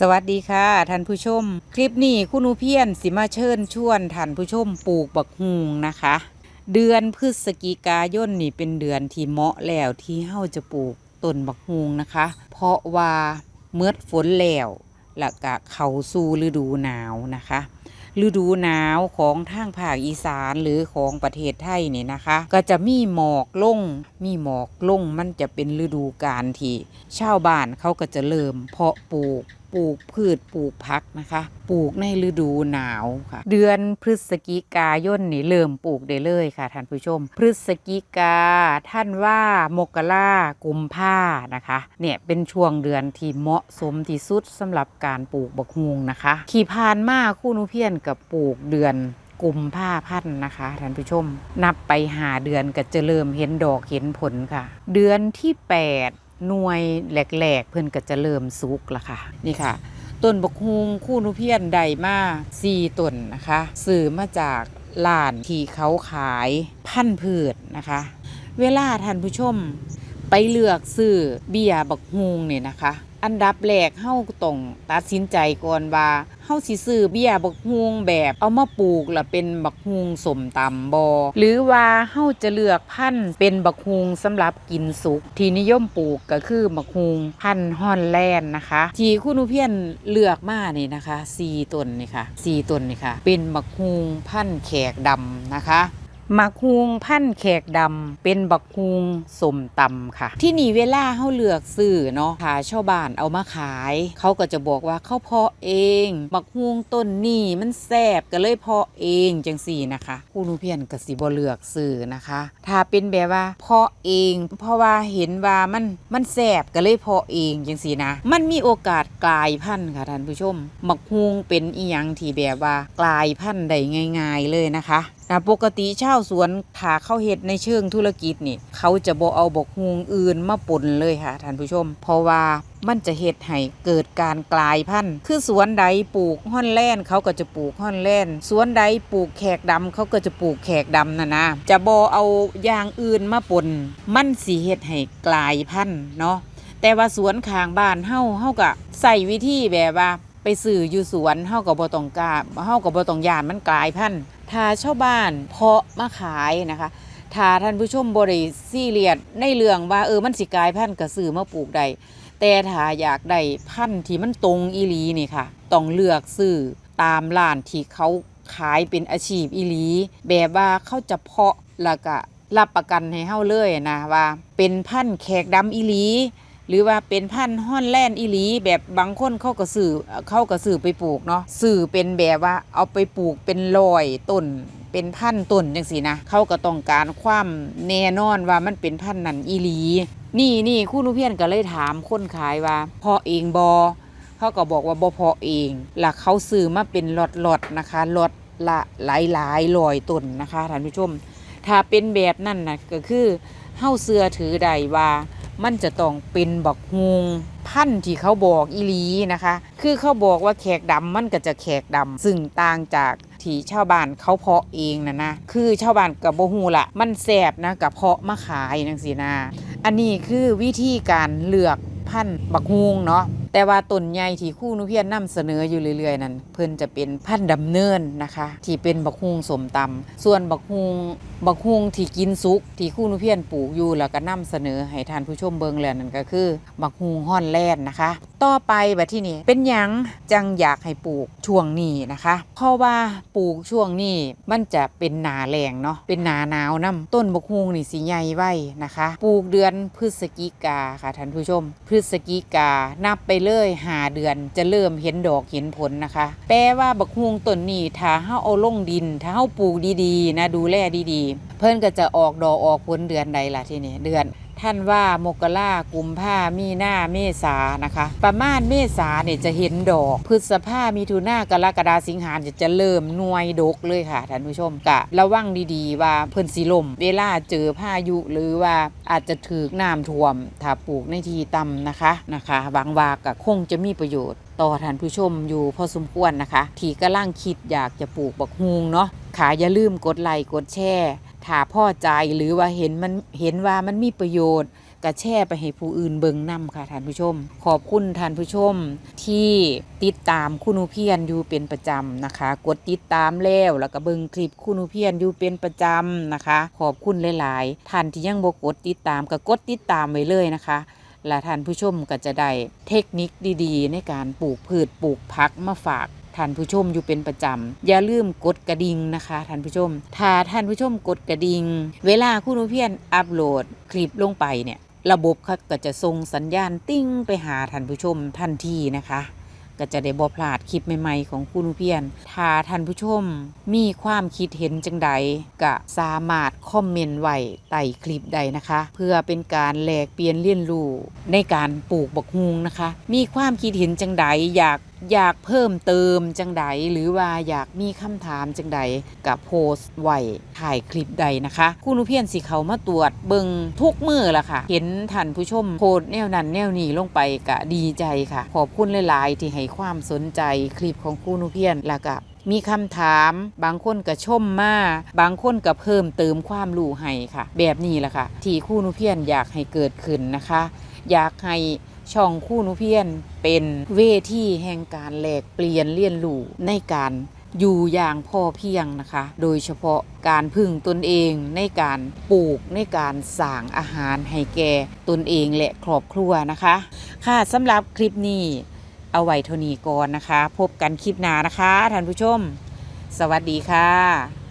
สวัสดีค่ะท่านผู้ชม คลิปนี้คุณหนูเพียนสิมาเชิญชวนท่านผู้ชมปลูกบักฮุงนะคะ เดือนพฤศจิกายนนี่เป็นเดือนที่เหมาะแล้วที่เฮาจะปลูกต้นบักฮุงนะคะ เพราะว่าเมื่อฝนแล้วแล้วก็เข้าสู่ฤดูหนาวนะคะฤดูหนาวของทางภาคอีสานหรือของประเทศไทยนี่นะคะ ก็จะมีหมอกลง มีหมอกลงมันจะเป็นฤดูกาลที่ชาวบ้านเขาก็จะเริ่มเพาะปลูก ปลูกพืชปลูกพักนะคะ ปลูกในฤดูหนาวค่ะ เดือนพฤศจิกายนนี่เริ่มปลูกได้เลยค่ะท่านผู้ชม พฤศจิกาท่านว่ามกรากุมภานะคะเนี่ยเป็นช่วงเดือนที่เหมาะสมที่สุดสำหรับการปลูกบักฮวงนะคะ ขี่พานมาคู่นุเพียนกับปลูกเดือนกุมภาพันธ์นะคะท่านผู้ชม นับไปหาเดือนก็จะเริ่มเห็นดอกเห็นผลค่ะ เดือนที่ 8 หน่วยแหลกๆ เพื่อนก็จะเริ่มสุกละค่ะ นี่ค่ะ ต้นบกฮุงคู่นุเพียนใดมาสี่ต้นนะคะสื่อมาจากหลานที่เขาขายพันธุ์พืชนะคะ เวลาท่านผู้ชม ไปเลือกซื้อเบียร์บักฮุงเนี่ยนะคะ อันดับแรกเฮาต้องตัดสินใจก่อนว่าเฮาสิซื้อเบียบักฮุงแบบเอามาปลูกล้วเป็นบักฮุงสมตำบอหรือว่าเฮาจะเลือกพันธุ์เป็นบักฮุงสำหรับกินสุกที่นิยมปลูกก็คือบักฮุงพันธุ์ฮอนแลนด์นะคะที่คุณอุเพียนเลือกมานี่นะคะ4ต้นนี่ค่ะ4ต้นนี่ค่ะ เป็นบักฮุงพันธุ์แขกดำนะคะ มักฮุงพันแขกดำเป็นบักฮุงสมตำค่ะ ที่นี่เวลาเขาเลือกซื้อเนาะถ้าชาวบ้านเอามาขาย เขาก็จะบอกว่าเขาเพาะเองบักฮุงต้นนี่มันแซ่บก็เลยเพาะเองจังสี่นะคะผู้นูเพียนกสิบ่เลือกซื้อนะคะ ถ้าเป็นแบบว่าเพาะเอง เพราะว่าเห็นว่ามันมันแซ่บก็เลยเพาะเองจังสี่นะ มันมีโอกาสกลายพันธุ์ค่ะท่านผู้ชมบักฮุงเป็นอีหยังที่แบบว่ากลายพันธุ์ได้ง่าย ๆเลยนะคะ นะปกติชาวสวนถ้าเข้าเฮ็ดในเชิงธุรกิจนี่ เขาจะบ่เอาบกฮวงอื่นมาปนเลยค่ะท่านผู้ชม เพราะว่ามันจะเฮ็ดให้เกิดการกลายพันธุ์ คือสวนใดปลูกฮ่อนแล่นเขาก็จะปลูกฮ่อนแล่น สวนใดปลูกแขกดำเขาก็จะปลูกแขกดำนะนะ จะบ่เอาอย่างอื่นมาปน มันสิเฮ็ดให้กลายพันธุ์เนาะ แต่ว่าสวนข้างบ้านเฮาเฮาก็ใส่วิธีแบบว่า ไปสื่ออยู่สวนเฮาก็บ่ต้องกาเฮาก็บ่ต้องยานมันกลายพันธุ์ถ้าชาวบ้านเพาะมาขายนะคะถ้าท่านผู้ชมบ่ได้ซีเรียสในเรื่องว่าเออมันสิกลายพันธุ์ก็ซื้อมาปลูกได้แต่ถ้าอยากได้พันธุ์ที่มันตรงอีลีนี่ค่ะ ต้องเลือกซื้อตามร้านที่เขาขายเป็นอาชีพอีลี แบบว่าเขาจะเพาะแล้วก็รับประกันให้เฮาเลยนะว่า เป็นพันธุ์แขกดำอีลี หรือว่าเป็นพันธุ์ฮอนแลนด์อีหลี แบบบางคนเขาก็สื่อเขาก็สื่อไปปลูกเนาะสื่อเป็นแบบว่าเอาไปปลูกเป็นร้อยต้นเป็นพันต้นจังสีนะเขาก็ต้องการความแน่นอนว่ามันเป็นพันธุ์นั้นอีหลี นี่นี่คุณนุเพียนก็เลยถามคนขายว่าเพาะเองบอเขาก็บอกว่าบ่เพาะเองแล้วเขาซื้อมาเป็นหลอตๆนะคะหลอตละหลายหลายๆร้อยต้นนะคะท่านผู้ชม ถ้าเป็นแบบนั้นนะก็คือเฮาเสือถือใดว่า มันจะต้องเป็นบักฮวงพันธุ์ที่เขาบอกอีลีนะคะ คือเขาบอกว่าแขกดำมันก็จะแขกดำซึ่งต่างจากที่ชาวบ้านเขาเพาะเองนะนะ คือชาวบ้านกับโบฮูละมันแสบนะกับเพาะมาขายนังสีนา อันนี้คือวิธีการเลือกพันธุ์บักฮวงเนาะ แต่ว่าต้นใหญ่ที่คู่นุเพียนนำเสนออยู่เรื่อยๆนั้นเพิ่นจะเป็นพันธุ์ดำเนินนะคะ ที่เป็นบักฮวงสมตำส่วนบักฮวงบักฮวงที่กินสุก ที่คู่นุเพียนปลูกอยู่แล้วก็นำเสนอให้ท่านผู้ชมเบิ่งแล้วนั่นก็คือบักฮวงฮ่อนแลนด์นะคะ ต่อไปแบบที่นี่เป็นหยังจังอยากให้ปลูกช่วงนี้นะคะ เพราะว่าปลูกช่วงนี้มันจะเป็นหนาแรงเนาะเป็นหนาหนาวนํต้นบกฮวงนี่สิใหญ่ไว้นะคะ ปลูกเดือนพฤศจิกาค่ะท่านผู้ชม พฤศจิกานับไปเลยหาเดือนจะเริ่มเห็นดอกเห็นผลนะคะ แปลว่าบกฮวงต้นนี้ถ้าเฮาเอาลงดิน ถ้าเฮาปลูกดีๆ นะดูแลดีๆ เพิ่นก็จะออกดอกออกผลเดือนใดล่ะทีนี้เดือน ท่านว่า มกรากุมภามีหน้าเมษานะคะ ประมาณเมษาเนี่ยจะเห็นดอก พฤษภามีถุนากรกฎาสิงหาจะจะเริ่มนวยดกเลยค่ะท่านผู้ชมกะระวังดีๆ ว่าเพิ่นสิลม เวลาเจอพายุหรือว่าอาจจะถือน้ำท่วม ถ้าปลูกในที่ต่ำนะคะนะคะบางวากะคงจะมีประโยชน์ต่อท่านผู้ชมอยู่พอสมควรนะคะ ที่กำลังคิดอยากจะปลูกบักฮุงเนาะค่ะอย่าลืมกดไลค์กดแชร์ ถ้าพ่อใจหรือว่าเห็นมันเห็นว่ามันมีประโยชน์กระแช่ไปให้ผู้อื่นเบิ่งนํค่ะท่านผู้ชม ขอบคุณท่านผู้ชม ที่ติดตามคุณูเพียนอยู่เป็นประจำนะคะ กดติดตามแล้วแล้วก็เบิงคลิปคุณูเพียนอยู่เป็นประจำนะคะ ขอบคุณหลาย ๆ ท่านที่ยังบกดติดตามก็กดติดตามไว้เลยนะคะและท่านผู้ชมก็จะได้เทคนิคดี ๆ ในการปลูกพืชปลูกพักมาฝาก ท่านผู้ชมอยู่เป็นประจำอย่าลืมกดกระดิ่งนะคะท่านผู้ชม ถ้าท่านผู้ชมกดกระดิ่งเวลาคุณอุเพียนอัปโหลดคลิปลงไปเนี่ยระบบเขาก็จะส่งสัญญาณติ้งไปหาท่านผู้ชมทันทีนะคะ ก็จะได้บ่พลาดคลิปใหม่ๆ ของคุณอุเพียนถ้าท่านผู้ชมมีความคิดเห็นจังใดก็สามารถคอมเมนต์ไว้ใต้คลิปใดนะคะ เพื่อเป็นการแลกเปลี่ยนเรียนรู้ในการปลูกบักฮุงนะคะ มีความคิดเห็นจังใดอยาก อยากเพิ่มเติมจังใดหรือว่าอยากมีคำถามจังใดกับโพสต์ไว้ถ่ายคลิปใดนะคะคุณอุเพียนสิเขามาตรวจเบิงทุกมือละค่ะ เห็นท่านผู้ชมโพสต์แนวนั้นแนวนี้ลงไปก็ดีใจค่ะ ขอบคุณหลายๆ ที่ให้ความสนใจคลิปของคุณอุเพียนแล้วก็มีคำถามบางคนก็ชมมาบางคนก็เพิ่มเติมความรู้ให้ค่ะ แบบนี้แหละค่ะ ที่คู่นุเพียนอยากให้เกิดขึ้นนะคะ อยากให้ ช่องคู่นุเพียนเป็นเวทีแห่งการแลกเปลี่ยนเรียนรู้ในการอยู่อย่างพอเพียงนะคะ โดยเฉพาะการพึ่งตนเองในการปลูกในการสร้างอาหารให้แก่ตนเองและครอบครัวนะคะ ค่ะสำหรับคลิปนี้เอาไว้เท่านี้ก่อนนะคะ พบกันคลิปหน้านะคะท่านผู้ชม สวัสดีค่ะ